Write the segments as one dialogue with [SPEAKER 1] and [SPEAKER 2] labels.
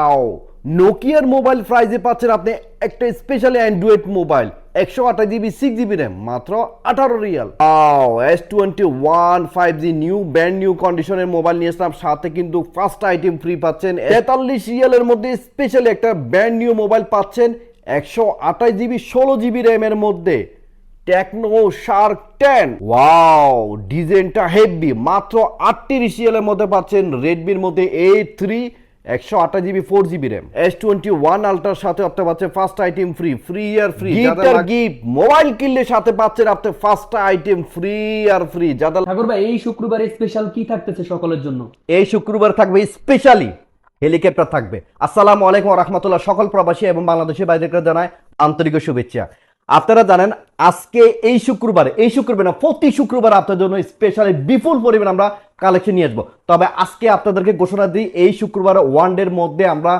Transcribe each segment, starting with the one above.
[SPEAKER 1] আও নোকিয়ার মোবাইল প্রাইজে পাচ্ছেন আপনি একটা স্পেশালি অ্যান্ড্রয়েড মোবাইল একশো আঠাশ জিবি সিক্স জিবি র্যাম মাত্র আঠারো রিয়াল। আও S twenty one five G new brand new কন্ডিশনের মোবাইল নিয়ে আসলাম। সাথে কিন্তু ফার্স্ট আইটেম ফ্রি পাচ্ছেন। তেতাল্লিশ রিয়ালের মধ্যে স্পেশালি একটা ব্র্যান্ড নিউ মোবাইল পাচ্ছেন, একশো আঠাশ জিবি ষোলো জিবি র্যামের মধ্যে। টেকনো শার্ক টেন ওয়াও ডিজাইনটা হেভি মাত্র আটত্রিশ এর মধ্যে পাচ্ছেন। রেডমির মধ্যে এ থ্রি একশো আঠাশ GB four GB RAM. S twenty one আলট্রার সাথে আপনি পাচ্ছেন ফার্স্ট আইটেম ফ্রি ফ্রি আর ফ্রি গিফট গিফট মোবাইল কিনলে সাথে পাচ্ছেন আপনি ফার্স্ট আইটেম ফ্রি আর ফ্রি যাদের
[SPEAKER 2] ঠাকুর ভাই এই শুক্রবারে স্পেশাল কি থাকতেছে সকলের জন্য?
[SPEAKER 1] এই শুক্রবার থাকবে স্পেশালি হেলিকপ্টার থাকবে। আসসালামু আলাইকুম রহমতুল্লাহ। সকল প্রবাসী এবং বাংলাদেশের বাইরে জানায় আন্তরিক শুভেচ্ছা। আপনারা জানেন আজকে এই শুক্রবার এই শুক্রবার না প্রতি শুক্রবার আপনার জন্য স্পেশালি বিপুল পরিমাণ আমরা কালেকশন নিয়ে আসব। তবে আজকে আপনাদেরকে ঘোষণা দিই, এই শুক্রবার ওয়ান ডের মধ্যে আমরা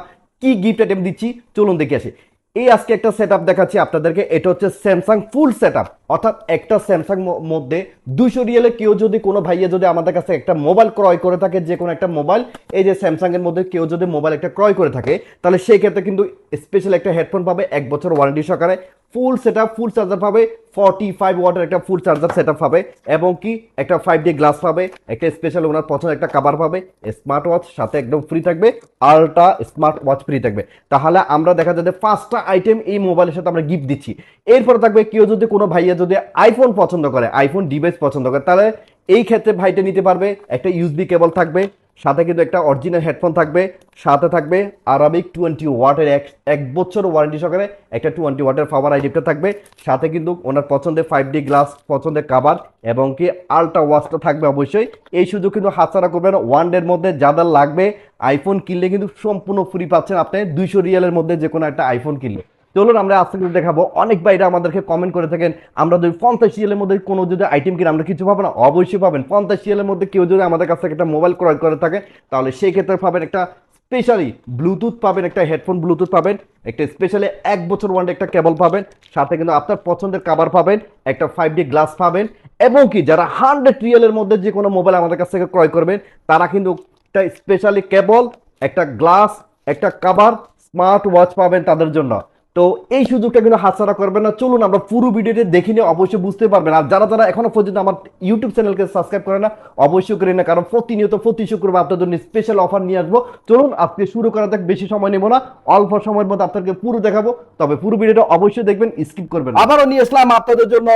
[SPEAKER 1] কি গিফট আইটেম দিচ্ছি, চলুন দেখে আসি। এই আজকে একটা সেট আপ দেখাচ্ছি আপনাদেরকে, এটা হচ্ছে স্যামসাং ফুল সেট অর্থাৎ একটা স্যামসাং মধ্যে দুশো রিয়েলে কেউ যদি কোনো ভাইয়া যদি আমাদের কাছে একটা মোবাইল ক্রয় করে থাকে, যে কোনো একটা মোবাইল এই যে স্যামসাং এর মধ্যে কেউ যদি মোবাইল একটা ক্রয় করে থাকে, তাহলে সেই ক্ষেত্রে কিন্তু স্পেশাল একটা হেডফোন পাবে, এক বছর ওয়ারেন্টি সহকারে। ফুল সেট ফুল চার্জার পাবে ফর্টি ফাইভ ওয়াটের একটা ফুল চার্জার সেট পাবে, এবং কি একটা ফাইভ ডি গ্লাস পাবে, একটা স্পেশাল ওনার পছন্দ একটা কাবার পাবে স্মার্ট ওয়াচ সাথে একদম ফ্রি থাকবে আলট্রা স্মার্ট ওয়াচ ফ্রি থাকবে। তাহলে আমরা দেখা যাবে পাঁচটা আইটেম এই মোবাইলের সাথে আমরা গিফট দিচ্ছি। এরপর থাকবে কেউ যদি, কোনো ভাইয়া যদি আইফোন পছন্দ করে আইফোন ডিভাইস পছন্দ করে, তাহলে এই ক্ষেত্রে ভাইটা নিতে পারবে, একটা ইউএসবি কেবল থাকবে সাথে কিন্তু একটা অরিজিনাল হেডফোন থাকবে, সাথে থাকবে আরামিক টোয়েন্টি ওয়াটের এক এক বছর ওয়ারেন্টি সহকারে একটা টোয়েন্টি ওয়াটের পাওয়ার আইডিপটা থাকবে। সাথে কিন্তু ওনার পছন্দের ফাইভ ডি গ্লাস পছন্দের কাবার এবং কি আলট্রা ওয়াচটা থাকবে অবশ্যই। এই সুযোগ কিন্তু হাতছাড়া করবেন ওয়ান ডের মধ্যে যাদের লাগবে। আইফোন কিনলে কিন্তু সম্পূর্ণ ফ্রি পাচ্ছেন আপনি। দুইশো রিয়ালের মধ্যে যে কোনো একটা আইফোন কিনলে। চলুন আমরা আজকে দেখাবো। অনেক বাইরে আমাদেরকে কমেন্ট করে থাকেন, আমরা যদি পঞ্চাশ মধ্যে কোনো যদি আইটেম কিনে, আমরা কিছু পাবো না? অবশ্যই পাবেন। পঞ্চাশ মধ্যে কেউ যদি আমাদের কাছ থেকে একটা মোবাইল ক্রয় করে থাকে, তাহলে সেই ক্ষেত্রে পাবেন একটা স্পেশালি ব্লুটুথ পাবেন, একটা হেডফোন ব্লুটুথ পাবেন, একটা স্পেশালি এক বছর ওয়ান একটা কেবল পাবেন, সাথে কিন্তু আপনার পছন্দের কাবার পাবেন, একটা ফাইভ ডি গ্লাস পাবেন, এবং কি যারা হান্ড্রেড রিয়েলের মধ্যে যে কোনো মোবাইল আমাদের কাছ থেকে ক্রয় করবেন, তারা কিন্তু একটা স্পেশালি কেবল একটা গ্লাস একটা কাবার স্মার্ট ওয়াচ পাবেন তাদের জন্য। তো এই সুযোগটা কিন্তু হাতছাড়া করবেন না। চলুন আমরা পুরো ভিডিওটি দেখে নিয়ে অবশ্যই বুঝতে পারবেন। আর যারা যারা এখনও পর্যন্ত আমার ইউটিউব চ্যানেলকে সাবস্ক্রাইব করে না, অবশ্যই করে না কারণ প্রতিনিয়ত প্রতি শুক্রবার আপনার জন্য স্পেশাল অফার নিয়ে আসব। চলুন আজকে শুরু করা যাক, বেশি সময় নেব না, অল্প সময়ের মধ্যে আপনাদেরকে পুরো দেখাবো। তবে পুরো ভিডিওটা অবশ্যই দেখবেন স্কিপ করবেন। আবারও নিয়ে আসলাম আপনাদের জন্য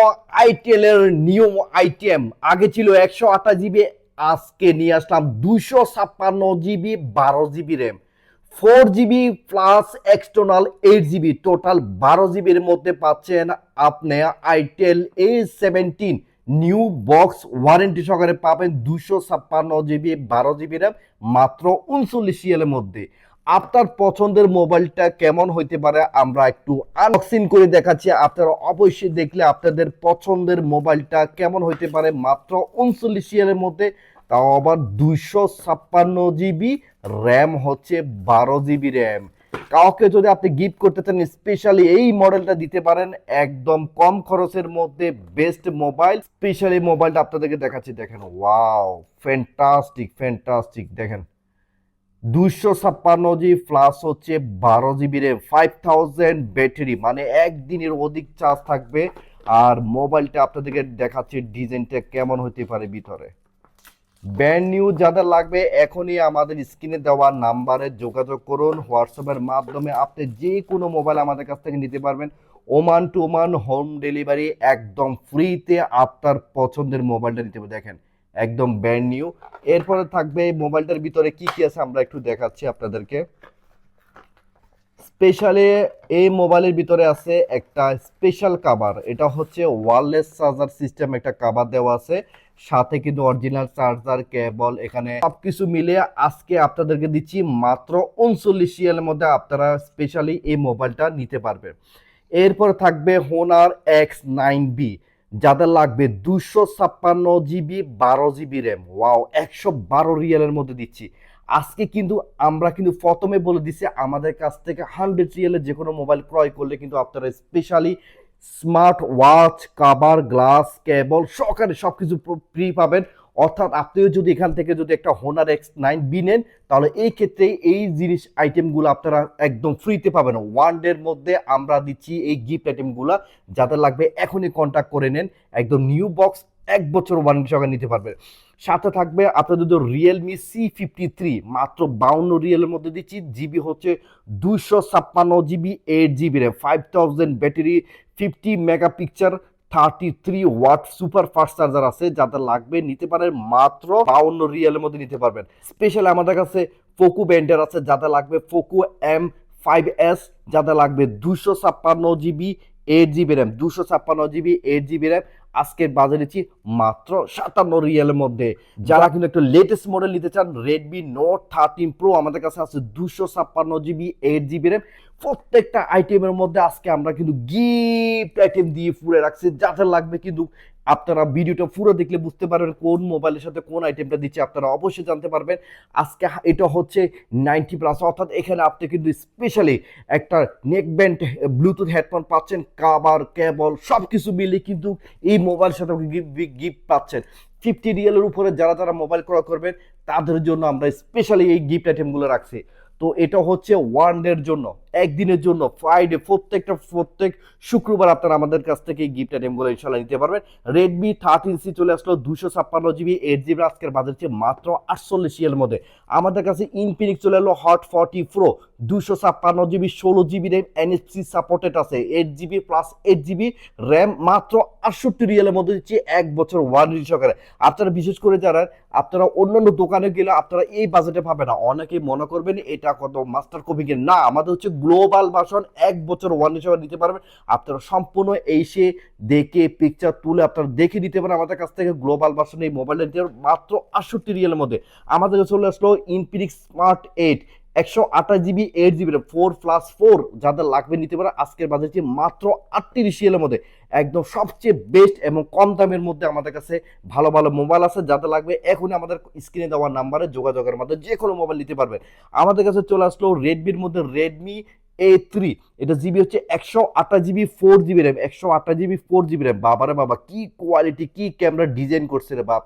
[SPEAKER 1] আইটেল এর নিয়ম আইটেম আগে ছিল একশো আঠাশ জিবি আজকে নিয়ে আসলাম দুইশো ছাপ্পান্ন জিবি বারো GB RAM four GB plus external eight GB total বারো জিবির মধ্যে পাচ্ছেন আপনি itel A seventeen new box warranty সহকারে পাবেন দুশো ছাপ্পান্ন জিবি, বারো জিবি র্যাম মাত্র উনচল্লিশ এর মধ্যে। আপনার পছন্দের মোবাইলটা কেমন হইতে পারে আমরা একটু আনবক্সিং করে দেখাচ্ছি। আপনারা অবশ্যই দেখলে আপনাদের পছন্দের মোবাইলটা কেমন হইতে পারে, মাত্র উনচল্লিশ এর মধ্যে। তাও আবার দুইশো ছাপ্পান্ন জিবি র্যাম হচ্ছে বারো জিবি র্যাম। কাউকে যদি আপনি গিফট করতে চান, স্পেশালি এই মডেলটা দিতে পারেন একদম কম খরচের মধ্যে বেস্ট মোবাইল। স্পেশালি মোবাইলটা আপনাদেরকে দেখাচ্ছি, দেখেন, ওয়াও, ফ্যান্টাস্টিক ফ্যান্টাস্টিক, দেখেন। দুইশো ছাপ্পান্ন জি প্লাস হচ্ছে বারো GB RAM, five thousand battery মানে একদিনের অধিক চার্জ থাকবে। আর মোবাইলটা আপনাদেরকে দেখাচ্ছি, ডিজাইনটা কেমন হতে পারে ভিতরে। ব্র্যান্ড নিউ যাদের লাগবে, এখনই আমাদের স্ক্রিনে দেওয়া নাম্বারে যোগাযোগ করুন। হোয়াটসঅ্যাপের মাধ্যমে আপনি যে কোনো মোবাইল আমাদের কাছ থেকে নিতে পারবেন। Oman to Oman home delivery একদম ফ্রিতে আপনার পছন্দের মোবাইলটা নিতে দেখেন, একদম ব্র্যান্ড নিউ এরপরে থাকবে মোবাইলটার ভিতরে কি কি আছে আমরা একটু দেখাচ্ছি আপনাদেরকে। স্পেশালি এই মোবাইলের ভিতরে আছে একটা স্পেশাল কাভার এটা হচ্ছে ওয়্যারলেস চার্জার সিস্টেম একটা কাভার দেওয়া আছে। সাথে কিন্তু অরিজিনাল চার্জার কেবল এখানে সবকিছু মিলে আজকে আপনাদেরকে দিচ্ছি মাত্র উনচল্লিশ এর মধ্যে আপনারা স্পেশালি এই মোবাইলটা নিতে পারবেন। এরপর থাকবে হোনার এক্স নাইন বি যাদের লাগবে দুশো ছাপ্পান্ন জিবি বারো জিবি র্যাম ওয়াও একশো বারো রিয়ালের মধ্যে দিচ্ছি। আজকে কিন্তু আমরা কিন্তু প্রথমে বলে দিচ্ছি, আমাদের কাছ থেকে হান্ড্রেড রিয়েলের যে কোনো মোবাইল ক্রয় করলে কিন্তু আপনারা specially smart watch cover glass, cable, সহকারে সব কিছু ফ্রি পাবেন। অর্থাৎ আপনিও যদি এখান থেকে যদি একটা হোনার এক্স নাইন বি নেন, তাহলে এই ক্ষেত্রে এই জিনিস আইটেমগুলো আপনারা একদম ফ্রিতে পাবেন। ওয়ান ডের মধ্যে আমরা দিচ্ছি এই গিফট আইটেমগুলো যাদের লাগবে এখনই কন্ট্যাক্ট করে নেন। একদম নিউ বক্স এক বছর ওয়ারেন্টি সহকারে নিতে পারবেন। সাথে থাকবে আপনাদের রিয়েলমি সি ফিফটি থ্রি মাত্র বাউন্ন রিয়েলের মধ্যে দিচ্ছি। জিবি হচ্ছে দুইশো ছাপ্পান্ন GB eight GB RAM five thousand battery fifty mega picture thirty three watt super fast charger আছে, যাদের লাগবে নিতে পারেন মাত্র বাউন্ন রিয়েলের মধ্যে নিতে পারবেন। স্পেশাল আমাদের কাছে ফোকু ব্যান্ডের আছে, যাদের লাগবে ফোকু এম ফাইভ এস যাদের লাগবে দুশো ছাপ্পান্ন জিবি এইট জিবি র্যাম দুশো ছাপ্পান্ন জিবি এইট জিবি র্যাম আজকের বাজারে দিচ্ছি মাত্র সাতান্ন রিয়েলের মধ্যে। যারা কিন্তু একটু লেটেস্ট মডেল নিতে চান রেডমি নোট থার্টিন প্রো আমাদের কাছে আছে দুশো ছাপ্পান্ন জিবি এইট জিবি র্যাম প্রত্যেকটা আইটেমের মধ্যে আজকে আমরা কিন্তু গিফট আইটেম দিয়ে ফুলে রাখছি। যাদের লাগবে কিন্তু আপনারা ভিডিওটা পুরো দেখলে বুঝতে পারবেন কোন মোবাইলের সাথে কোন আইটেমটা দিচ্ছে, আপনারা অবশ্যই জানতে পারবেন। আজকে এটা হচ্ছে নাইনটি প্লাস অর্থাৎ এখানে আপনি কিন্তু স্পেশালি একটা নেক ব্যান্ড ব্লুটুথ হেডফোন পাচ্ছেন কাবার কেবল সব কিছু মিলে কিন্তু এই মোবাইলের সাথে গিফট পাচ্ছেন। ফিফটি রিয়েলের উপরে যারা যারা মোবাইল ক্রয় করবেন, তাদের জন্য আমরা স্পেশালি এই গিফট আইটেমগুলো রাখছি। তো এটা হচ্ছে ওয়ান ডের জন্য, একদিনের জন্য ফ্রাইডে প্রত্যেকটা, প্রত্যেক শুক্রবার আপনারা আমাদের কাছ থেকে গিফট আইটেমগুলো ইনশাল্লাহ নিতে পারবেন। রেডমি থার্টিন সি চলে আসলো দুশো ছাপ্পান্ন জিবি এইট জিবি আজকের বাজার হচ্ছে মাত্র আটচল্লিশ এর মধ্যে। আমাদের কাছে ইনফিনিক্স চলে এলো হট ফর্টি প্রো দুশো ছাপ্পান্ন জিবি ষোলো জিবি র্যাম এনএফসি সাপোর্টেড আছে eight GB plus eight GB RAM মাত্র আটষট্টি রিয়েলের মধ্যে দিচ্ছে এক বছর ওয়ারেন্টি সহকারে। আপনারা বিশেষ করে যারা আপনারা অন্যান্য দোকানে গেলে আপনারা এই বাজেটে পাবে না। অনেকেই মনে করবেন এটা কত মাস্টার কপিকে না, আমাদের হচ্ছে গ্লোবাল ভার্সন এক বছর ওয়ান হিসাবে নিতে পারবেন। আপনারা সম্পূর্ণ এসে দেখে পিকচার তুলে আপনারা দেখে নিতে পারেন আমাদের কাছ থেকে গ্লোবাল ভার্সন এই মোবাইলটা মাত্র আটষট্টি রিয়েলের মধ্যে। আমাদের চলে আসলো ইনফিনিক্স স্মার্ট এইট একশো আঠাশ GB eight GB four plus four যাদের লাগবে নিতে পারে, আজকের বাজার হচ্ছে মাত্র আটত্রিশ রিয়েলের মধ্যে, একদম সবচেয়ে বেস্ট এবং কম দামের মধ্যে আমাদের কাছে ভালো ভালো মোবাইল আছে, যাদের লাগবে এখনই আমাদের স্ক্রিনে দেওয়া নাম্বারে যোগাযোগের মাধ্যমে যে কোনো মোবাইল নিতে পারবেন। আমাদের কাছে চলে আসলো রেডমির মধ্যে রেডমি এ থ্রি এটা জিবি হচ্ছে একশো আঠাশ জিবি ফোর জিবি র্যাম একশো আঠাশ জিবি ফোর জিবি র্যাম বাবারে বাবা, কি কোয়ালিটি কি ক্যামেরা ডিজাইন করছে রে বাপ।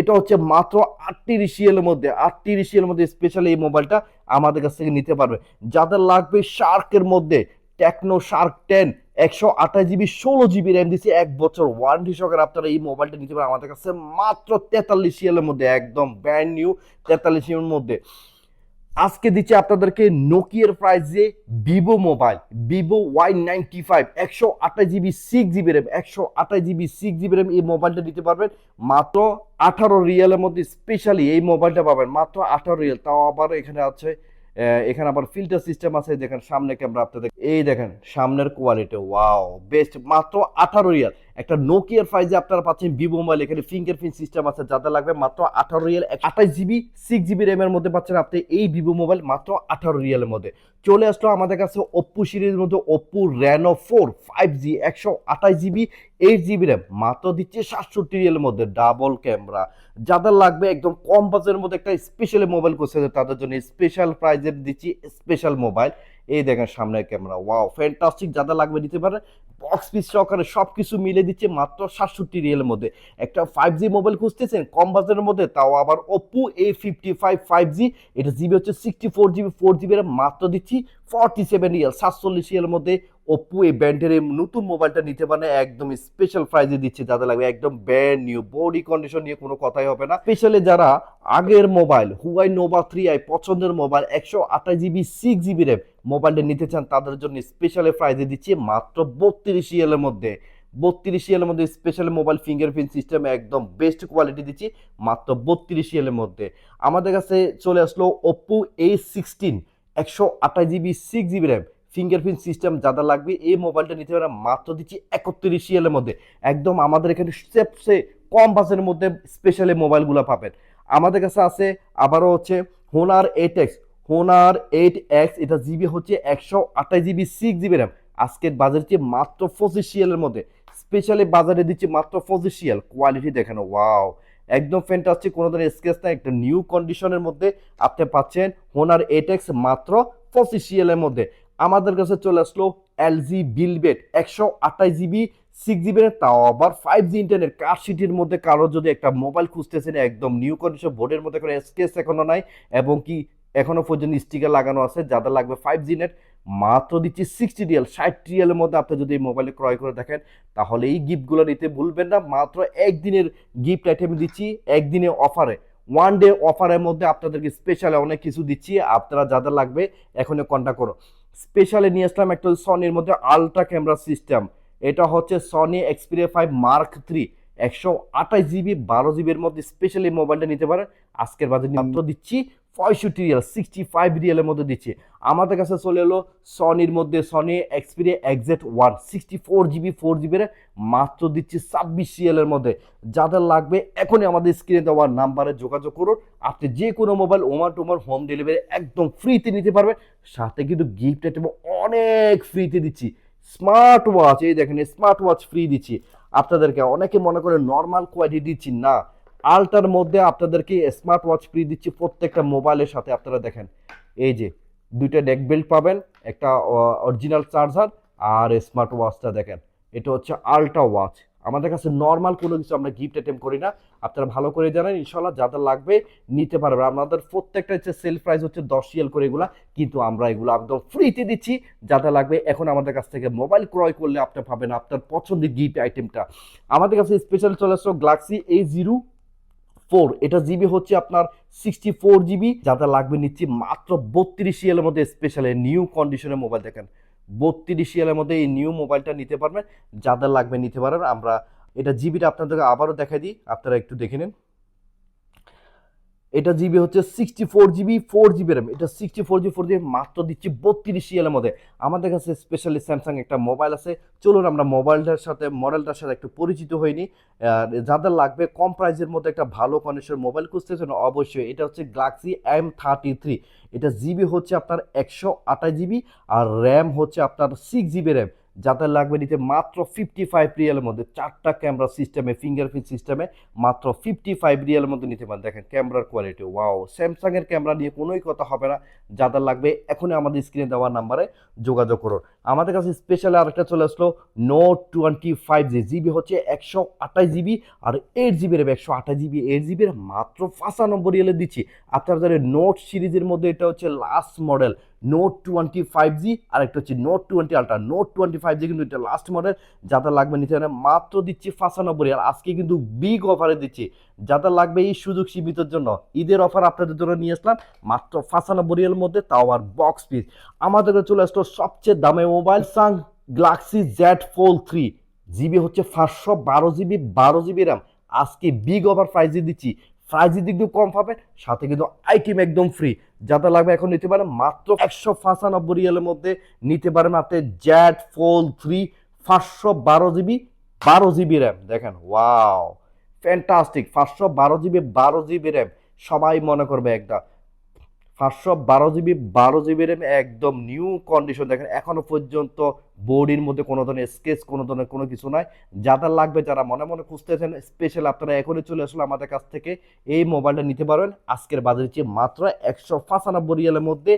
[SPEAKER 1] এটা হচ্ছে মাত্র আটটি এর মধ্যে, আটটি এর মধ্যে স্পেশালি এই মোবাইলটা আমাদের কাছ থেকে নিতে পারবে। যাদের লাগবে শার্কের মধ্যে টেকনো শার্ক টেন একশো আঠাশ জিবি ষোলো জিবি র্যাম দিচ্ছে এক বছর ওয়ারেন্টি সহকারে আপনারা এই মোবাইলটা নিতে পারেন। আমাদের কাছে মাত্র তেতাল্লিশ সিএলের মধ্যে, একদম ব্র্যান্ড নিউ তেতাল্লিশ সিএলের মধ্যে। আজকে দিচ্ছে আপনাদেরকে নোকিয়ার প্রাইসে Vivo mobile Vivo Y ninety five একশো আঠাশ জিবি সিক্স জিবি র্যাম একশো আঠাশ জিবি সিক্স জিবি র্যাম এই মোবাইলটা নিতে পারবেন। মাত্র আঠারো রিয়েলের মধ্যে স্পেশালি এই মোবাইলটা পাবেন। মাত্র আঠারো রিয়েল। তাও আবার এখানে আছে এখানে আবার ফিল্টার সিস্টেম আছে দেখেন সামনে ক্যামেরা আপনাদের এই দেখেন, সামনের কোয়ালিটি ওয়াও বেস্ট মাত্র আঠারো রিয়াল। একটা নোকিয়ার প্রাইজে আপনারা পাচ্ছেন ভিভো মোবাইল এখানে ফিঙ্গারপ্রিন্ট সিস্টেম আছে যাদের লাগবে, মাত্র আঠারো রিয়াল, আঠাশ জিবি সিক্স জিবি র্যামের মধ্যে পাচ্ছেন আপনি এই ভিভো মোবাইল মাত্র আঠারো রিয়ালের মধ্যে। চলে আসলো আমাদের কাছে ওপ্পো সিরিজের মধ্যে Oppo Reno four five G একশো আঠাশ জিবি এইট জিবি র্যাম মাত্র দিচ্ছে সাতষট্টি রিয়ালের মধ্যে ডাবল ক্যামেরা যাদের লাগবে, একদম কম বাজেটের মধ্যে একটা স্পেশাল মোবাইল করছে, তাদের জন্য স্পেশাল প্রাইজের দিচ্ছি স্পেশাল মোবাইল এই দেখেন সামনের ক্যামেরা ওয়াও ফ্যান্টাস্টিক যাদের লাগবে নিতে পারে বক্স পিস সহকারে সব কিছু মিলে দিচ্ছে মাত্র সাতষট্টি রিয়েলের মধ্যে। একটা ফাইভ জি মোবাইল খুঁজতেছেন, কম বাজারের মধ্যে, তাও আবার Oppo A fifty five five G এটা জিবি হচ্ছে sixty four GB four GB মাত্র দিচ্ছি ফর্টি সেভেন রিয়েল সাতচল্লিশ রিয়েলের মধ্যে ওপো এই ব্র্যান্ডের এই নতুন মোবাইলটা নিতে পারে একদম স্পেশাল প্রাইজে দিচ্ছে যাদের লাগবে একদম ব্র্যান্ড নিউ বডি কন্ডিশন নিয়ে কোনো কথাই হবে না। স্পেশালি যারা আগের mobile Huawei Nova three i পছন্দের মোবাইল, একশো আঠাশ জিবি সিক্স জিবি র্যাম মোবাইলটা নিতে চান, তাদের জন্য স্পেশালি প্রাইজে দিচ্ছে মাত্র বত্রিশ রিয়ালের মধ্যে। বত্রিশ রিয়ালের মধ্যে স্পেশাল মোবাইল ফিঙ্গারপ্রিন্ট সিস্টেম একদম বেস্ট কোয়ালিটি দিচ্ছি, মাত্র বত্রিশ রিয়ালের মধ্যে। আমাদের কাছে চলে আসলো ওপো এ সিক্সটিন একশো আঠাশ GB six GB RAM fingerprint system যাদের লাগবে, এই মোবাইলটা নিতে পারে মাত্র দিচ্ছি একত্রিশ রিয়ালের মধ্যে। একদম আমাদের এখানে সবচেয়ে কম বাজেটের মধ্যে স্পেশালি মোবাইলগুলো পাবেন। আমাদের কাছে আছে আবারও হচ্ছে Honor eight X Honor eight X এটা জিবি হচ্ছে একশো আঠাশ জিবি সিক্স জিবি র্যাম আজকের বাজার হচ্ছে মাত্র পঁচিশ রিয়ালের মধ্যে। স্পেশালি বাজারে দিচ্ছে মাত্র পঁচিশ রিয়াল। কোয়ালিটি দেখানো ওয়াও একদম ফ্যান্টাস্টিক কোনো ধরনের স্কেচ না একটা নিউ কন্ডিশনের মধ্যে আপনি পাচ্ছেন হোনার এইট এক্স মাত্র পঁচিশ রিয়ালের মধ্যে। আমাদের কাছে চলে আসলো এলজি বিলবেট একশো আঠাশ জিবি সিক্স জিবি তাও আবার ফাইভ জি ইন্টারনেট কার সিটির মধ্যে কারও যদি একটা মোবাইল খুঁজতেছেন, একদম নিউ কন্ডিশন বোর্ডের মধ্যে কোনো এসকেস এখনও নাই এবং কি এখনও পর্যন্ত স্টিকার লাগানো আছে, যাদের লাগবে ফাইভ জি নেট মাত্র দিচ্ছি সিক্সটি রিয়াল ষাট রিয়ালের মধ্যে আপনি যদি এই মোবাইলে ক্রয় করে দেখেন, তাহলে এই গিফটগুলো নিতে ভুলবেন না, মাত্র একদিনের গিফট আইটেম দিচ্ছি, একদিনে অফারে ওয়ান ডে অফারের মধ্যে আপনাদেরকে স্পেশালে অনেক কিছু দিচ্ছি, আপনারা যাদের লাগবে এখনই কন্ট্যাক্ট করো স্পেশালে নিয়ে আসলাম একটা সনির মধ্যে আলট্রা ক্যামেরা সিস্টেম এটা হচ্ছে Sony Xperia five mark three একশো আঠাশ জিবি বারো জিবির মধ্যে স্পেশালি মোবাইলটা নিতে পারে আজকের বাজার নিয়ন্ত্রণ দিচ্ছি পঁয়ষট্টি রিয়াল সিক্সটি ফাইভ রিয়ালের মধ্যে দিচ্ছে। আমাদের কাছে চলে এলো সনির মধ্যে Sony Xperia XZ one sixty four GB four জিবির মাত্র দিচ্ছি ছাব্বিশ রিয়ালের মধ্যে। যাদের লাগবে, এখনই আমাদের স্ক্রিনে দেওয়ার নাম্বারে যোগাযোগ করুন। আপনি যে কোনো মোবাইল ওমান টোমার হোম ডেলিভারি একদম ফ্রিতে নিতে পারবেন সাথে কিন্তু গিফট আইটেম অনেক ফ্রিতে দিচ্ছি। স্মার্ট ওয়াচ এই দেখেন স্মার্ট ওয়াচ ফ্রি দিচ্ছি। আপনাদেরকে অনেকে মনে করে নর্মাল কোয়ালিটি দিচ্ছি না। আলটার মধ্যে আপনাদেরকে স্মার্ট ওয়াচ ফ্রি দিচ্ছি প্রত্যেকটা মোবাইলের সাথে আপনারা দেখেন। এই যে, দুইটা নেক বেল্ট পাবেন, একটা অরিজিনাল চার্জার আর স্মার্ট ওয়াচটা দেখেন। এটা হচ্ছে আলট্রা ওয়াচ আমাদের কাছে নর্মাল কোনো কিছু আমরা গিফট অ্যাটেম্প করি না। আপনারা ভালো করে জানেন ইনশাল্লাহ যাদের লাগবে নিতে পারবেন। আমাদের প্রত্যেকটা হচ্ছে সেল প্রাইস হচ্ছে দশ রিয়াল করে এগুলা, কিন্তু আমরা এগুলো একদম ফ্রিতে দিচ্ছি। যাদের লাগবে এখন আমাদের কাছ থেকে মোবাইল ক্রয় করলে আপনি পাবেন আপনার পছন্দের গিফট আইটেমটা আমাদের কাছে স্পেশাল চলে আসলো গ্লাক্সি এ জিরো ফোর এটা জিবি হচ্ছে আপনার সিক্সটি ফোর জিবি যাতে লাগবে নিচ্ছি মাত্র বত্রিশ এর মধ্যে স্পেশালি নিউ কন্ডিশনের মোবাইল দেখেন। বত্রিশ এর মধ্যে এই নিউ মোবাইলটা নিতে পারবেন, যাদের লাগবে নিতে পারবেন আমরা এটা জিবিটা আপনাদেরকে আবারও দেখাই দিই, আপনারা একটু দেখে নিন। এটা জিবি হচ্ছে sixty four GB four GB RAM এটা sixty four GB four GB মাত্র দিচ্ছি বত্রিশ এর মধ্যে। আমাদের কাছে স্পেশালি স্যামসাং একটা মোবাইল আছে। চলুন আমরা মোবাইলটার সাথে মডেলটার সাথে একটু পরিচিত হইনি যাদের লাগবে কম প্রাইসের মধ্যে একটা ভালো কন্ডিশন মোবাইল খুঁজতেছেন অবশ্যই এটা হচ্ছে গ্লাক্সি এম থার্টি থ্রি এটা জিবি হচ্ছে আপনার একশো আঠাশ জিবি আর র্যাম হচ্ছে আপনার সিক্স জিবি র্যাম যাদের লাগবে নিতে মাত্র ফিফটি ফাইভ রিয়ালের মধ্যে। চারটা ক্যামেরা সিস্টেমে ফিঙ্গারপ্রিন্ট সিস্টেমে মাত্র ফিফটি ফাইভ রিয়ালের মধ্যে নিতে পারেন। দেখেন ক্যামেরার কোয়ালিটি ওয়াও স্যামসাংয়ের ক্যামেরা নিয়ে কোনোই কথা হবে না। যাদের লাগবে, এখনই আমাদের স্ক্রিনে দেওয়ার নাম্বারে যোগাযোগ করুন। আমাদের কাছে স্পেশালি আরেকটা চলে আসলো note twenty five G GB হচ্ছে একশো আঠাশ জিবি আর এইট জিবি র্যাম একশো আঠাশ জিবি এইট জিবির মাত্র পাঁচানব্বই রিয়ালে দিচ্ছি। আপনারা জানেন নোট সিরিজের মধ্যে এটা হচ্ছে last model note twenty five G আর একটা হচ্ছে note twenty ultra note twenty five G কিন্তু এটা লাস্ট মডেল যাদের লাগবে নিতে মাত্র দিচ্ছি পাঁচানব্বই আর আজকে কিন্তু বিগ অফারে দিচ্ছি। যাদের লাগবে এই সুযোগ সীমিতের জন্য। ঈদের অফার আপনাদের জন্য নিয়ে আসলাম, মাত্র পাঁচানব্বই রিয়ালের মধ্যে, তাও আর বক্স পিস আমাদের চলে আসলো সবচেয়ে দামে মোবাইল সাং Galaxy Z fold three GB হচ্ছে পাঁচশো বারো জিবি বারো জিবি র্যাম আজকে বিগ অফার প্রাইজে দিচ্ছি। প্রাইজের দিক দিয়ে কম পাবেন, সাথে কিন্তু আইটেম একদম ফ্রি যাতে লাগবে এখন নিতে পারেন মাত্র একশো পঁচানব্বই রিয়ালের মধ্যে নিতে পারেন আপনি জ্যাট ফোল থ্রি পাঁচশো বারো জিবি বারো জিবি র্যাম দেখেন ওয়াও ফ্যান্টাস্টিক পাঁচশো বারো জিবি বারো জিবি র্যাম সবাই মনে করবে একটা পাঁচশো বারো জিবি বারো জিবি র্যাম, একদম নিউ কন্ডিশন। দেখেন এখনও পর্যন্ত বোর্ডের মধ্যে কোনো ধরনের স্কেচ, কোনো ধরনের কোনো কিছু নাই। যাদের লাগবে, যারা মনে মনে খুঁজতেছেন স্পেশাল আপনারা এখনই চলে আসলে আমাদের কাছ থেকে এই মোবাইলটা নিতে পারবেন। আজকের বাজারে চেয়ে মাত্র একশো পাঁচানব্বই রিয়ালের মধ্যে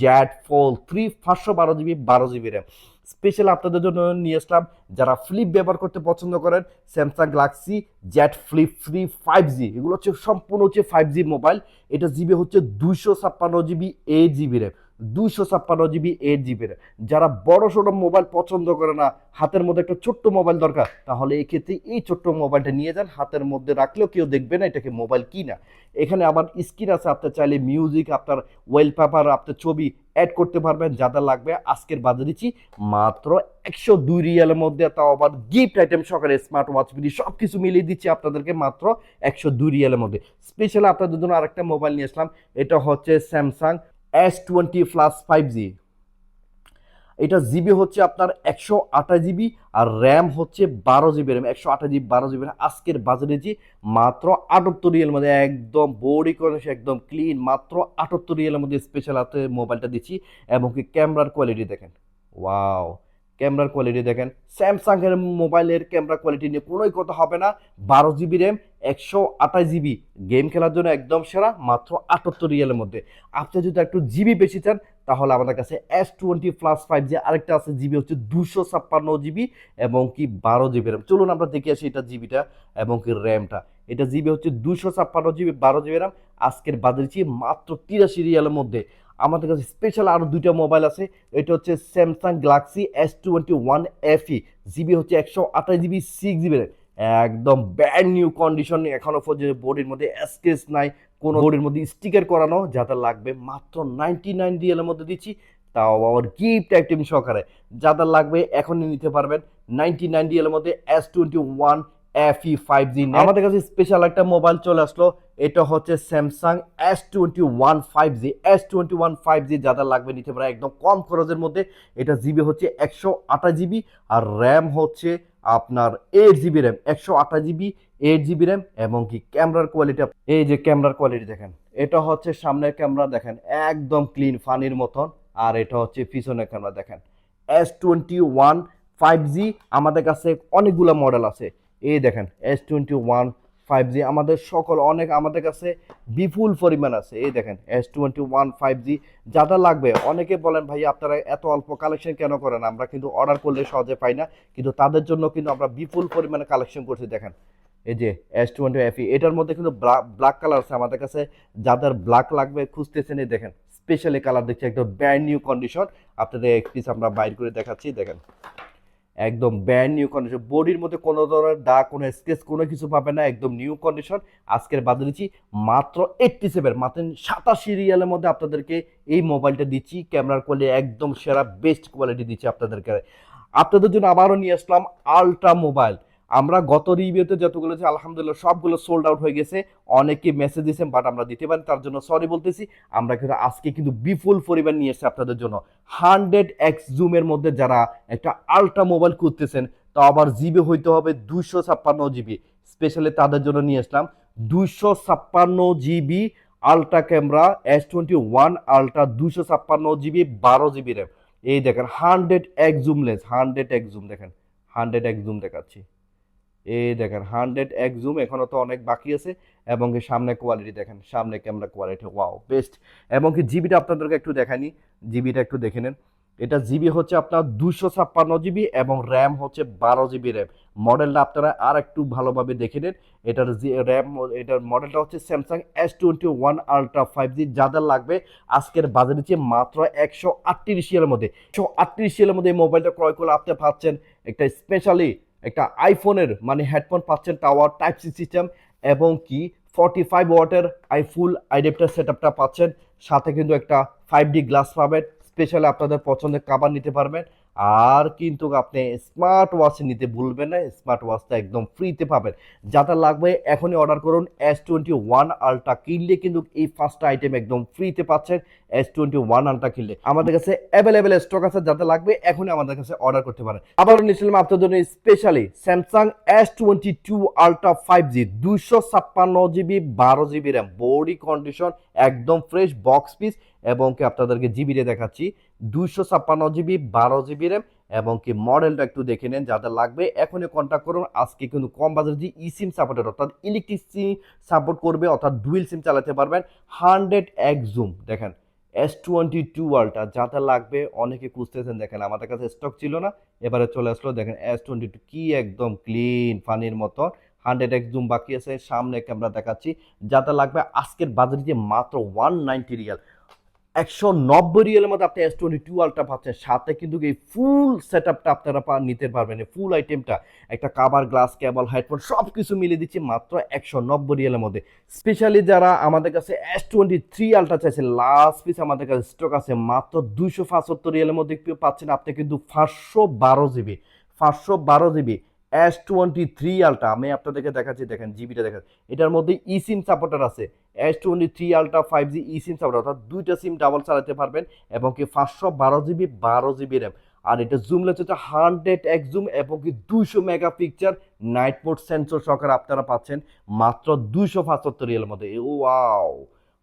[SPEAKER 1] জ্যাট ফোল থ্রি পাঁচশো বারো জিবি বারো জিবি র্যাম। স্পেশাল আপনাদের জন্য নিয়ে আসলাম। যারা ফ্লিপ ব্যবহার করতে পছন্দ করেন Samsung Galaxy Z flip three five G এগুলো হচ্ছে সম্পূর্ণ হচ্ছে ফাইভ জি মোবাইল এটা জিবি হচ্ছে দুইশো ছাপ্পান্ন জিবি এইট জিবি র্যাম দুইশো ছাপ্পান্ন জিবি এইট জিবি র্যাম যারা বড় সড়ো মোবাইল পছন্দ করে না, হাতের মধ্যে একটা ছোট্ট মোবাইল দরকার, তাহলে এই ক্ষেত্রে এই ছোট্ট মোবাইলটা নিয়ে যান। হাতের মধ্যে রাখলেও কেউ দেখবে না এটাকে মোবাইল কি না এখানে আবার স্ক্রিন আছে আপনার চাইলে মিউজিক আপনার ওয়েলপেপার আপনার ছবি অ্যাড করতে পারবেন যাদের লাগবে। আজকের বাজারে দিচ্ছি মাত্র একশো দুই রিয়ালের মধ্যে, তাও আবার গিফট আইটেম সকালে স্মার্ট ওয়াচ বিডি সব কিছু মিলিয়ে দিচ্ছি আপনাদেরকে মাত্র একশো দুই রিয়ালের মধ্যে। স্পেশাল আপনাদের জন্য আরেকটা মোবাইল নিয়ে আসলাম, এটা হচ্ছে Samsung S twenty plus five G এটা জিবি হচ্ছে আপনার একশো আঠাশ জিবি আর র্যাম হচ্ছে বারো জিবি র্যাম একশো আঠাশ জিবি বারো জিবি আজকের বাজারে যে মাত্র আটাত্তর রিয়েলের মধ্যে একদম বডি কন্ডিশন একদম ক্লিন মাত্র আটাত্তর রিয়েলের মধ্যে স্পেশাল হাতে মোবাইলটা দিচ্ছি এবং কি ক্যামেরার কোয়ালিটি দেখেন। ওয়াও ক্যামেরার কোয়ালিটি দেখেন। স্যামসাংয়ের মোবাইলের ক্যামেরা কোয়ালিটি নিয়ে কোনোই কথা হবে না। বারো জিবি র্যাম একশো আঠাশ জিবি গেম খেলার জন্য একদম সেরা, মাত্র আটাত্তর রিয়ালের মধ্যে। আপনি যদি একটু জিবি বেশি চান, তাহলে আমাদের কাছে S twenty plus five G আরেকটা আছে জিবি হচ্ছে দুশো ছাপ্পান্ন জিবি এবং কি বারো জিবি র্যাম চলুন আমরা দেখে আসি এটা জিবিটা এবং কি র্যামটা এটা জিবি হচ্ছে দুশো ছাপ্পান্ন জিবি বারো জিবি র্যাম আজকের বাজারেছি মাত্র তিরাশি রিয়ালের মধ্যে। আমাদের কাছে স্পেশাল আরও দুইটা মোবাইল আছে। এটা হচ্ছে Samsung Galaxy S twenty one FE GB হচ্ছে একশো আঠাশ জিবি সিক্স জিবি একদম ব্যান্ড নিউ কন্ডিশন এখনও পর্যন্ত বোর্ডের মধ্যে স্কেচ নাই। কোনো বোর্ডের মধ্যে স্টিকার করানো, যাতে লাগবে মাত্র নাইনটি নাইন ডিএলের মধ্যে দিচ্ছি। তাও আবার গিফট আইটেম সহকারে। যাদের লাগবে, এখনই নিতে পারবেন। নাইনটি নাইন ডিএলের মধ্যে S twenty one FE five G আমাদের কাছে স্পেশাল একটা মোবাইল চলে আসলো, এটা হচ্ছে Samsung S twenty one five G S twenty one five G যাদের লাগবে নিতে পারে একদম কম খরচের মধ্যে, এটা জিবি হচ্ছে একশো আঠাশ জিবি আর র্যাম হচ্ছে আপনার এইট জিবি র্যাম একশো আঠাশ জিবি এইট জিবি র্যাম এবং কি ক্যামেরার কোয়ালিটি এই যে ক্যামেরার কোয়ালিটি দেখেন, এটা হচ্ছে সামনের ক্যামেরা দেখেন, একদম ক্লিন ফানির মতন, আর এটা হচ্ছে পিছনের ক্যামেরা দেখেন S twenty one five G আমাদের কাছে অনেকগুলো মডেল আছে এই দেখেন S twenty one five G আমাদের সকল অনেক আমাদের কাছে বিপুল পরিমাণ আছে। এই দেখেন S twenty one five G যাদের লাগবে। অনেকে বলেন ভাই আপনারা এত অল্প কালেকশন কেন করেন? আমরা কিন্তু অর্ডার করলে সহজে পাই না। কিন্তু তাদের জন্য কিন্তু আমরা বিপুল পরিমাণে কালেকশন করছি, দেখেন। এই যে এস টোয়েন্টি এফি এটার মধ্যে কিন্তু ব্ল্যাক কালার আছে আমাদের কাছে। যাদের ব্ল্যাক লাগবে, খুঁজতেছেন, এই দেখেন স্পেশালি কালার দেখছি, একদম ব্র্যান্ড নিউ কন্ডিশন আপনাদের এক পিস আমরা বাইর করে দেখাচ্ছি, দেখেন। একদম ব্যান্ড নিউ কন্ডিশন বডির মধ্যে কোনো ধরনের দাগ, কোনো স্কেচ কোনো কিছু পাবে না, একদম নিউ কন্ডিশন আজকের বাদে দিচ্ছি মাত্র এইটটি সেভেন মাত্র সাতাশি রিয়ালের মধ্যে আপনাদেরকে এই মোবাইলটা দিচ্ছি। ক্যামেরার কোয়ালিটি একদম সেরা বেস্ট কোয়ালিটি দিচ্ছি আপনাদেরকে। আপনাদের জন্য আবারও নিয়ে আসলাম আলট্রা মোবাইল আমরা গত রিভিউতে যতগুলো আছে আলহামদুলিল্লাহ সবগুলো সোল্ড আউট হয়ে গেছে। অনেকে মেসেজ দিয়েছেন বাট আমরা দিতে পারি তার জন্য সরি বলতেছি। আমরা কিন্তু আজকে কিন্তু বিপুল পরিমাণ নিয়ে এসেছি আপনাদের জন্য। হান্ড্রেড এক্স জুমের মধ্যে যারা একটা আলট্রা মোবাইল করতেছেন তো আবার জিবি হইতে হবে দুশো ছাপ্পান্ন জিবি স্পেশালি তাদের জন্য নিয়ে আসলাম দুশো ছাপ্পান্ন GB ultra camera S twenty one ultra দুশো ছাপ্পান্ন জিবি বারো জিবি র্যাম এই দেখেন হান্ড্রেড এক জুম লেন্স হান্ড্রেড এক জুম দেখেন হান্ড্রেড এক জুম দেখাচ্ছি। এই দেখেন, হান্ড্রেড এক জুম এখনও তো অনেক বাকি আছে এবং কি সামনে কোয়ালিটি দেখেন, সামনে ক্যামেরা কোয়ালিটি ওয়াও বেস্ট এবং কি জিবিটা আপনাদেরকে একটু দেখানি জিবিটা একটু দেখে নেন। এটা জিবি হচ্ছে আপনার দুশো ছাপ্পান্ন জিবি এবং র্যাম হচ্ছে বারো জিবি র্যাম মডেলটা আপনারা আর একটু ভালোভাবে দেখে নেন। এটার র্যাম এটার মডেলটা হচ্ছে Samsung S twenty one ultra five G যাদের লাগবে, আজকের বাজারে চেয়ে মাত্র একশো আটত্রিশ এর মধ্যে, একশো আটত্রিশ এর মধ্যে এই মোবাইলটা ক্রয় করলে আপনি পাচ্ছেন একটা স্পেশালি একটা আইফোনের মানে হেডফোন পাচ্ছেন টাওয়ার টাইপ সি সিস্টেম এবং কি ফর্টি ফাইভ ওয়াটের আই ফুল আইডেপ্টার সেট আপটা পাচ্ছেন। সাথে কিন্তু একটা ফাইভ ডি গ্লাস পাবেন। স্পেশালি আপনাদের পছন্দের কাবার নিতে পারবেন। আর কিন্তু আপনি স্মার্ট ওয়াচ নিতে ভুলবেন না স্মার্ট ওয়াচটা একদম ফ্রিতে পাবেন। যাদের লাগবে এখনই অর্ডার করুন এস টোয়েন্টি ওয়ান আলট্রা কিনলে কিন্তু এই ফার্স্ট আইটেম একদম ফ্রিতে পাচ্ছেন এস টোয়েন্টি ওয়ান আলট্রা কিনলে। আমাদের কাছে অ্যাভেলেবেল স্টক আছে, যাতে লাগবে এখনই আমাদের কাছে অর্ডার করতে পারেন। আবারও নিয়েছিলাম আপনার জন্য specially Samsung S twenty two ultra five G দুশো ছাপ্পান্ন জিবি বারো জিবি র্যাম বডি কন্ডিশন একদম ফ্রেশ বক্স পিস এবং কি আপনাদেরকে জিবিতে দেখাচ্ছি দুশো ছাপ্পান্ন জিবি বারো জিবি র্যাম এবং কি মডেলটা একটু দেখে নেন যাদের লাগবে। এখনই কন্ট্যাক্ট করুন, আজকে কিন্তু কম বাজারে যে ই সিম সাপোর্টেড অর্থাৎ ইলেকট্রিক সাপোর্ট করবে, অর্থাৎ ডুয়েল সিম চালাতে পারবেন হান্ড্রেড এক জুম দেখেন এস টোয়েন্টি টু ওয়ালটা যাদের লাগবে, অনেকে খুঁজতেছেন, দেখেন আমাদের কাছে স্টক ছিল না, এবারে চলে আসলো, দেখেন এস টোয়েন্টি টু কি একদম ক্লিন ফানির মতো হান্ড্রেড এক জুম বাকি আছে, সামনে ক্যামেরা দেখাচ্ছি যাদের লাগবে আজকের বাজারে যে মাত্র ওয়ান নাইনটি রিয়াল একশো নব্বই রিয়েলের মধ্যে আপনি এস টোয়েন্টি টু আলটা পাচ্ছেন। সাথে কিন্তু এই ফুল সেট আপটা আপনারা নিতে পারবেন। ফুল আইটেমটা একটা কাবার গ্লাস কেবল হেডফোন সব কিছু মিলিয়ে দিচ্ছি মাত্র একশো নব্বই রিয়েলের মধ্যে। স্পেশালি যারা আমাদের কাছে এস টোয়েন্টি থ্রি আলটা চাইছে লাস্ট পিস আমাদের কাছে স্টক আছে মাত্র দুইশো পঁচাত্তর রিয়েলের মধ্যে পাচ্ছেন আপনি কিন্তু পাঁচশো বারো জিবি। পাঁচশো বারো জিবি। এস টোয়েন্টি থ্রি আলটা আমি আপনাদেরকে দেখাচ্ছি, দেখেন জিবিটা দেখেন, এটার মধ্যে ই সিম সাপোর্টার আছে। S twenty three ultra five G E SIM support অর্থাৎ দুইটা সিম ডাবল চালাতে পারবেন এবং কি পাঁচশো বারো জিবি বারো জিবি র্যাম আর এটা জুম লেন্স হচ্ছে হান্ড্রেড এক জুম এবং কি দুইশো mega picture night mode sensor সহকারে আপনারা পাচ্ছেন মাত্র দুইশো পঁচাত্তর রিয়েলের মধ্যে। ওয়াও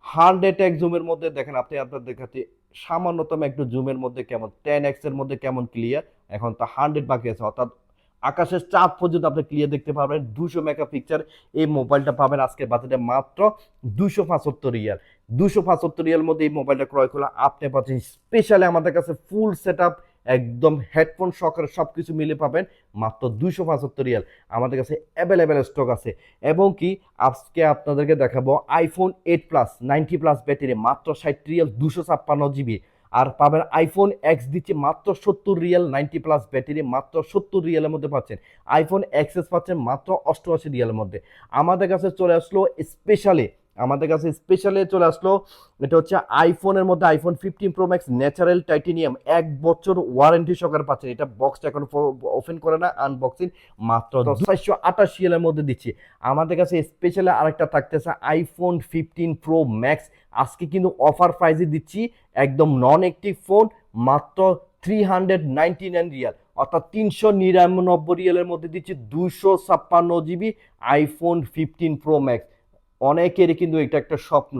[SPEAKER 1] হান্ড্রেড এক জুমের মধ্যে দেখেন, আপনি আপনার দেখাচ্ছি, সামান্যতম একটু জুমের মধ্যে কেমন টেন এক্সের মধ্যে কেমন ক্লিয়ার এখন তো হান্ড্রেড বাকি আছে, অর্থাৎ আকাশের চাঁদ পর্যন্ত আপনি ক্লিয়ার দেখতে পারবেন। দুশো মেগা পিকচার এই মোবাইলটা পাবেন আজকের বাজেটে মাত্র দুশো পঁচাত্তর রিয়াল। দুশো পঁচাত্তর রিয়াল মধ্যে এই মোবাইলটা ক্রয় করলে আপনি পাচ্ছেন স্পেশালি আমাদের কাছে ফুল সেট একদম হেডফোন সহকারে সব কিছু মিলে পাবেন মাত্র দুশো পঁচাত্তর রিয়াল। আমাদের কাছে অ্যাভেলেবেল স্টক আছে। এবং কি, আজকে আপনাদেরকে দেখাবো iPhone eight plus ninety plus battery মাত্র ষাট রিয়াল দুশো ছাপ্পান্ন জিবি আর পাবেন আইফোন এক্স দিচ্ছে মাত্র সত্তর রিয়াল, নাইনটি প্লাস ব্যাটারি মাত্র সত্তর রিয়ালের মধ্যে পাচ্ছেন। আইফোন এক্সেস পাচ্ছেন মাত্র অষ্টআশি রিয়ালের মধ্যে। আমাদের কাছে চলে আসলো স্পেশালি আমাদের কাছে স্পেশালি চলে আসলো। এটা হচ্ছে আইফোনের মধ্যে iPhone fifteen Pro Max natural titanium এক বছর ওয়ারেন্টি সহকারে পাচ্ছেন। এটা বক্সটা এখন ওপেন করে না আনবক্সিং মাত্র চারশো আটাশি এর মধ্যে দিচ্ছি। আমাদের কাছে স্পেশালি আরেকটা থাকতেছে আইফোন ফিফটিন প্রো ম্যাক্স আজকে কিন্তু অফার প্রাইজে দিচ্ছি একদম নন একটিভ ফোন মাত্র থ্রি হান্ড্রেড নাইনটি নাইন রিয়াল অর্থাৎ তিনশো নিরানব্বই রিয়ালের মধ্যে দিচ্ছি দুশো ছাপ্পান্ন GB iPhone fifteen Pro Max অনেকেরই কিন্তু এটা একটা স্বপ্ন।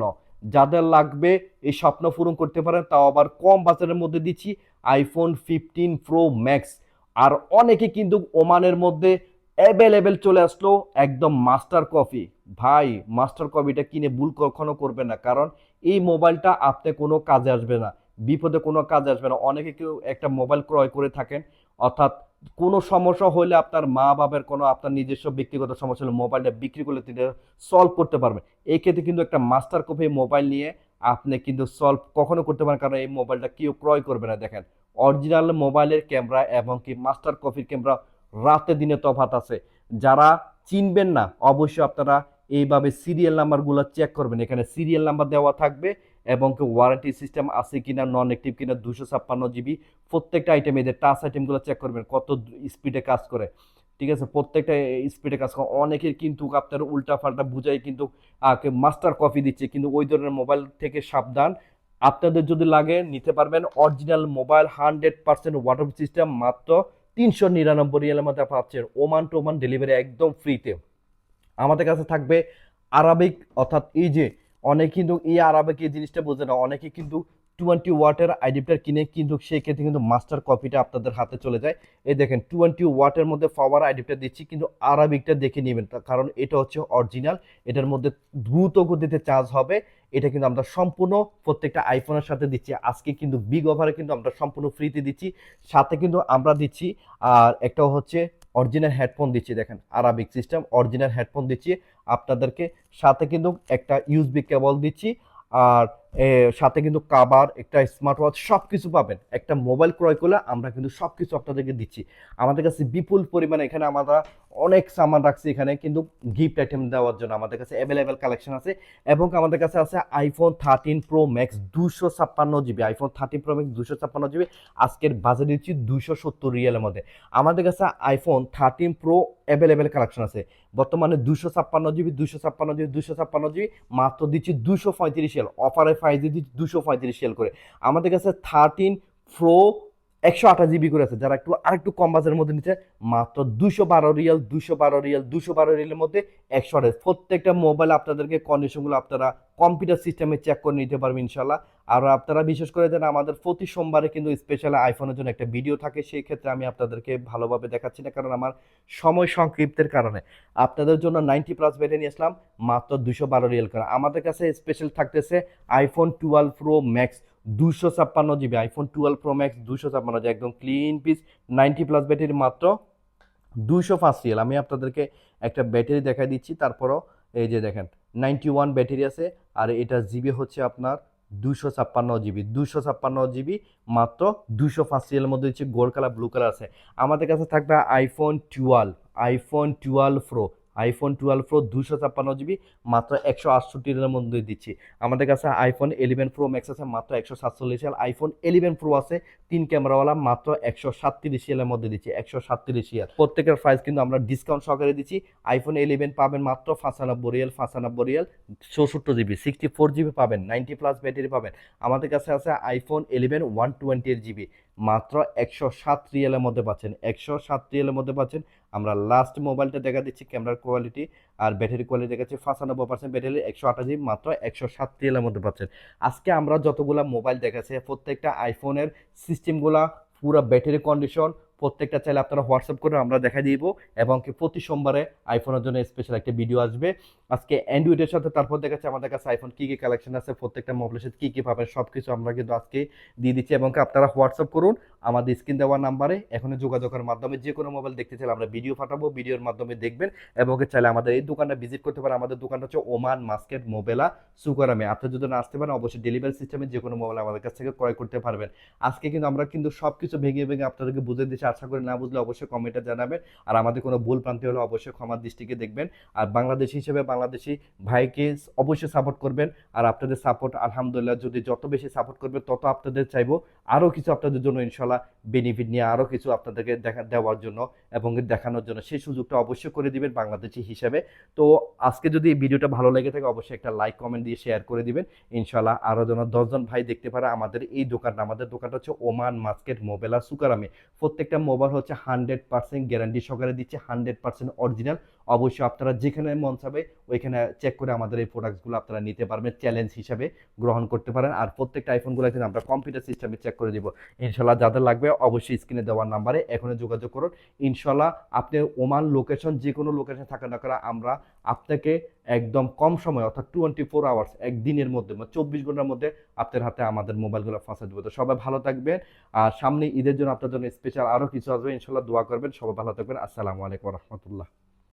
[SPEAKER 1] যাদের লাগবে এই স্বপ্ন পূরণ করতে পারেন, তাও আবার কম বাজারের মধ্যে দিচ্ছি আইফোন ফিফটিন প্রো ম্যাক্স আর অনেকে কিন্তু ওমানের মধ্যে অ্যাভেলেবেল চলে আসলো একদম মাস্টার কফি ভাই মাস্টার কফিটা কিনে ভুল কখনো করবে না, কারণ এই মোবাইলটা আপনি কোনো কাজে আসবে না, বিপদে কোনো কাজে আসবে না। অনেকে কেউ একটা মোবাইল ক্রয় করে থাকেন, অর্থাৎ কোনো সমস্যা হলে আপনার মা বাবার কোনো আপনার নিজস্ব ব্যক্তিগত সমস্যা হলে মোবাইলটা বিক্রি করলে তিনি সলভ করতে পারবেন। এই ক্ষেত্রে কিন্তু একটা মাস্টার কপি মোবাইল নিয়ে আপনি কিন্তু সলভ কখনো করতে পারেন কারণ এই মোবাইলটা কেউ ক্রয় করবে না, দেখেন। অরিজিনাল মোবাইলের ক্যামেরা এবং কি মাস্টার কপির ক্যামেরা রাতে দিনে তফাত আছে। যারা চিনবেন না, অবশ্যই আপনারা এইভাবে সিরিয়াল নাম্বারগুলো চেক করবেন। এখানে সিরিয়াল নাম্বার দেওয়া থাকবে এবং ওয়ারেন্টি সিস্টেম আছে কিনা নন অ্যাক্টিভ কিনা দুশো ছাপ্পান্ন জিবি প্রত্যেকটা আইটেম এদের টাচ আইটেমগুলো চেক করবেন, কত স্পিডে কাজ করে। ঠিক আছে? প্রত্যেকটা স্পিডে কাজ করে। অনেকের কিন্তু আপনার উল্টা পাল্টা বুঝাই কিন্তু মাস্টার কপি দিচ্ছে, কিন্তু ওই ধরনের মোবাইল থেকে সাবধান। আপনাদের যদি লাগে, নিতে পারবেন। Original mobile hundred percent water system মাত্র তিনশো নিরানব্বই রিয়ালের মধ্যে পাচ্ছেন। ওমান টোমান ডেলিভারি একদম ফ্রিতে আমাদের কাছে থাকবে আরাবিক অর্থাৎ এই যে অনেক কিন্তু এই আরাবিক এই জিনিসটা বোঝে না, অনেকে কিন্তু টোয়েন্টি ওয়াটের আইডিপটার কিনে কিন্তু সেই ক্ষেত্রে কিন্তু মাস্টার কপিটা আপনাদের হাতে চলে যায়। এই দেখেন টোয়েন্টি ওয়াটের মধ্যে পাওয়ার আইডিপটা দিচ্ছি, কিন্তু আরাবিকটা দেখে নেবেন কারণ এটা হচ্ছে অরিজিনাল এটার মধ্যে দ্রুত গতিতে চার্জ হবে, এটা কিন্তু আমরা সম্পূর্ণ প্রত্যেকটা আইফোনের সাথে দিচ্ছি। আজকে কিন্তু বিগ অফারে কিন্তু আমরা সম্পূর্ণ ফ্রিতে দিচ্ছি, সাথে কিন্তু আমরা দিচ্ছি, আর একটা হচ্ছে অরিজিনাল হেডফোন দিচ্ছি, দেখেন আরাবিক সিস্টেম অরিজিনাল হেডফোন দিচ্ছি। আপনাদেরকে সাথে কিন্তু একটা ইউএসবি কেবল দিচ্ছি, আর সাথে কিন্তু কাবার, একটা স্মার্ট ওয়াচ সব কিছু পাবেন। একটা মোবাইল ক্রয় করলে আমরা কিন্তু সব কিছু আপনাদেরকে দিচ্ছি। আমাদের কাছে বিপুল পরিমাণে এখানে আমরা অনেক সামান রাখছি এখানে, কিন্তু গিফট আইটেম দেওয়ার জন্য আমাদের কাছে অ্যাভেলেবেল কালেকশন আছে এবং আমাদের কাছে আছে আইফোন থার্টিন প্রো ম্যাক্স দুশো ছাপ্পান্ন GB iPhone thirteen Pro Max দুশো ছাপ্পান্ন জিবি আজকের বাজেট দিচ্ছি দুশো সত্তর রিয়ালের মধ্যে। আমাদের কাছে iPhone thirteen Pro available collection আছে। বর্তমানে দুশো ছাপ্পান্ন জিবি দুশো ছাপ্পান্ন জিবি দুশো ছাপ্পান্ন জিবি মাত্র দিচ্ছি দুশো পঁয়ত্রিশ রিয়াল অফারে প্রাইস দিচ্ছি দুশো পঁয়ত্রিশ সেল করে। আমাদের কাছে থার্টিন প্রো একশো আঠাশ জিবি করে আছে, যারা একটু, আরেকটু কম বাজারের মধ্যে নিচ্ছে, মাত্র দুশো বারো রিয়াল দুশো বারো রিয়াল দুশো বারো রিয়ালের মধ্যে একশো আঠাশ। প্রত্যেকটা মোবাইল আপনাদেরকে কন্ডিশনগুলো আপনারা কম্পিউটার সিস্টেমে চেক করে নিতে পারবেন ইনশাল্লাহ আর আপনারা বিশেষ করে দেন আমাদের প্রতি সোমবারে কিন্তু স্পেশাল আইফোনের জন্য একটা ভিডিও থাকে, সেই ক্ষেত্রে আমি আপনাদেরকে ভালোভাবে দেখাচ্ছি না, কারণ আমার সময় সংক্ষিপ্তের কারণে। আপনাদের জন্য নাইনটি প্লাস বেড়ে নিয়ে আসলাম, মাত্র দুশো বারো রিয়াল করে আমাদের কাছে স্পেশাল থাকতেছে আইফোন টুয়েলভ প্রো ম্যাক্স দুশো ছাপ্পান্ন GB iPhone twelve Pro Max দুশো ছাপ্পান্ন জিবি একদম clean piece ninety plus battery মাত্র দুশো পাঁচ রিয়েল আমি আপনাদেরকে একটা ব্যাটারি দেখাই দিচ্ছি, তারপরও এই যে দেখেন নাইনটি ওয়ান ব্যাটারি আছে, আর এটা জিবি হচ্ছে আপনার দুশো ছাপ্পান্ন জিবি দুশো ছাপ্পান্ন জিবি মাত্র দুশো পাঁচ রিয়ালের মধ্যে হচ্ছে গোল্ড কালার ব্লু কালার আছে। আমাদের কাছে থাকবে iPhone twelve iPhone twelve Pro iPhone twelve Pro দুশো ছাপ্পান্ন জিবি মাত্র একশো আটষট্টি রিয়ালের মধ্যে দিচ্ছি। আমাদের কাছে আইফোন ইলেভেন প্রো ম্যাক্স আছে, মাত্র একশো সাতচল্লিশ রিয়াল আইফোন ইলেভেন প্রো আছে, তিন ক্যামেরাওয়ালা, মাত্র একশো সাতত্রিশ রিয়ালের মধ্যে দিচ্ছি, একশো সাতত্রিশ রিয়াল প্রত্যেকের প্রাইস কিন্তু আমরা ডিসকাউন্ট সহকারে দিচ্ছি। আইফোন ইলেভেন পাবেন মাত্র পাঁচানব্বই রিয়েল, পাঁচানব্বই রিয়াল, চৌষট্টি জিবি সিক্সটি ফোর জিবি পাবেন নাইনটি প্লাস ব্যাটারি পাবেন। আমাদের কাছে আছে iPhone eleven one twenty GB মাত্র একশো সাত রিয়েলের মধ্যে পাচ্ছেন, একশো সাত রিয়ালের মধ্যে পাচ্ছেন আমরা লাস্ট মোবাইলটা দেখা দিচ্ছি ক্যামেরার কোয়ালিটি আর ব্যাটারি কোয়ালিটি দেখাচ্ছি পঁচানব্বই পার্সেন্ট ব্যাটারি একশো আঠাশি মাত্র একশো সাত রিয়ালের মধ্যে পাচ্ছেন আজকে আমরা যতগুলো মোবাইল দেখাচ্ছি, প্রত্যেকটা আইফোনের সিস্টেমগুলা পুরো ব্যাটারি কন্ডিশন প্রত্যেকটা চাইলে আপনারা হোয়াটসঅ্যাপ করে আমরা দেখা দিব এবং কি প্রতি সোমবারে আইফোনের জন্য স্পেশাল একটা ভিডিও আসবে। আজকে অ্যান্ড্রয়েডের সাথে তারপর দেখাচ্ছে আমাদের কাছে আইফোন কি কি কালেকশন আছে, প্রত্যেকটা মোবাইলের সাথে কি কি পাবেন সব কিছু আমরা কিন্তু আজকে দিয়ে দিচ্ছি এবং আপনারা হোয়াটসঅ্যাপ করুন। আমাদের স্ক্রিন দেওয়ার নাম্বারে এখানে যোগাযোগের মাধ্যমে যে কোনো মোবাইল দেখতে চাইলে আমরা ভিডিও পাঠাবো ভিডিওর মাধ্যমে দেখবেন এবং চাইলে আমাদের এই দোকানটা ভিজিট করতে পারেন। আমাদের দোকানটা হচ্ছে ওমান মাস্কেট মোবেলা সুকারামে আপনি যদি না আসতে পারেন, অবশ্যই ডেলিভারি সিস্টেমে যে কোনো মোবাইল আমাদের কাছ থেকে ক্রয় করতে পারবেন। আজকে কিন্তু আমরা কিন্তু সব কিছু ভেঙে ভেঙে আপনাদেরকে বুঝে দিচ্ছি আশা করি না বুঝলে অবশ্যই কমেন্টে জানাবেন। আর আমাদের কোনো ভুল প্রান্তি হলে অবশ্যই ক্ষমার দৃষ্টিকে দেখবেন। আর বাংলাদেশি হিসেবে বাংলাদেশি ভাইকে অবশ্যই সাপোর্ট করবেন। আর আপনাদের সাপোর্ট আলহামদুলিল্লাহ, যদি যত বেশি সাপোর্ট করবে তত আপনাদের চাইব আরও কিছু আপনাদের জন্য ইনশাল্লাহ বেনিফিট নিয়ে আরও কিছু আপনাদেরকে দেখা, দেওয়ার জন্য এবং দেখানোর জন্য। সেই সুযোগটা অবশ্যই করে দিবেন বাংলাদেশি হিসেবে। তো আজকে যদি এই ভিডিওটা ভালো লেগে থাকে, অবশ্যই একটা লাইক কমেন্ট দিয়ে শেয়ার করে দিবেন। ইনশাল্লাহ আরও যেন দশজন ভাই দেখতে পারে আমাদের এই দোকানটা। আমাদের দোকানটা হচ্ছে ওমান মার্কেট মোবেলা সুকারামে। প্রত্যেকটা মোবাইল হচ্ছে হান্ড্রেড পার্সেন্ট গ্যারান্টি সহকারে দিচ্ছে হান্ড্রেড পার্সেন্ট অরিজিনাল অবশ্যই আপনারা যেখানে মন চাবে ওইখানে চেক করে আমাদের এই প্রোডাক্টসগুলো আপনারা নিতে পারবেন চ্যালেঞ্জ হিসাবে গ্রহণ করতে পারেন। আর প্রত্যেকটা আইফোনগুলো কিন্তু আমরা কম্পিউটার সিস্টেমে চেক করে দিব। ইনশাল্লাহ যাদের লাগবে অবশ্যই স্ক্রিনে দেওয়ার নাম্বারে এখনই যোগাযোগ করুন। ইনশাল্লাহ আপনি ওমান লোকেশন যে কোনো লোকেশন থাকা না করা আমরা আপনাকে একদম কম সময়, অর্থাৎ টোয়েন্টি ফোর আওয়ার্স একদিনের মধ্যে মানে চব্বিশ ঘণ্টার মধ্যে আপনার হাতে আমাদের মোবাইলগুলো ফাঁসা দেবো। তো সবাই ভালো থাকবেন। আর সামনে ঈদের জন্য আপনার জন্য স্পেশাল আরও কিছু আসবে, ইনশাল্লাহ দোয়া করবেন। সবাই ভালো থাকবেন। আসসালামু আলাইকুম রহমতুল্লাহ।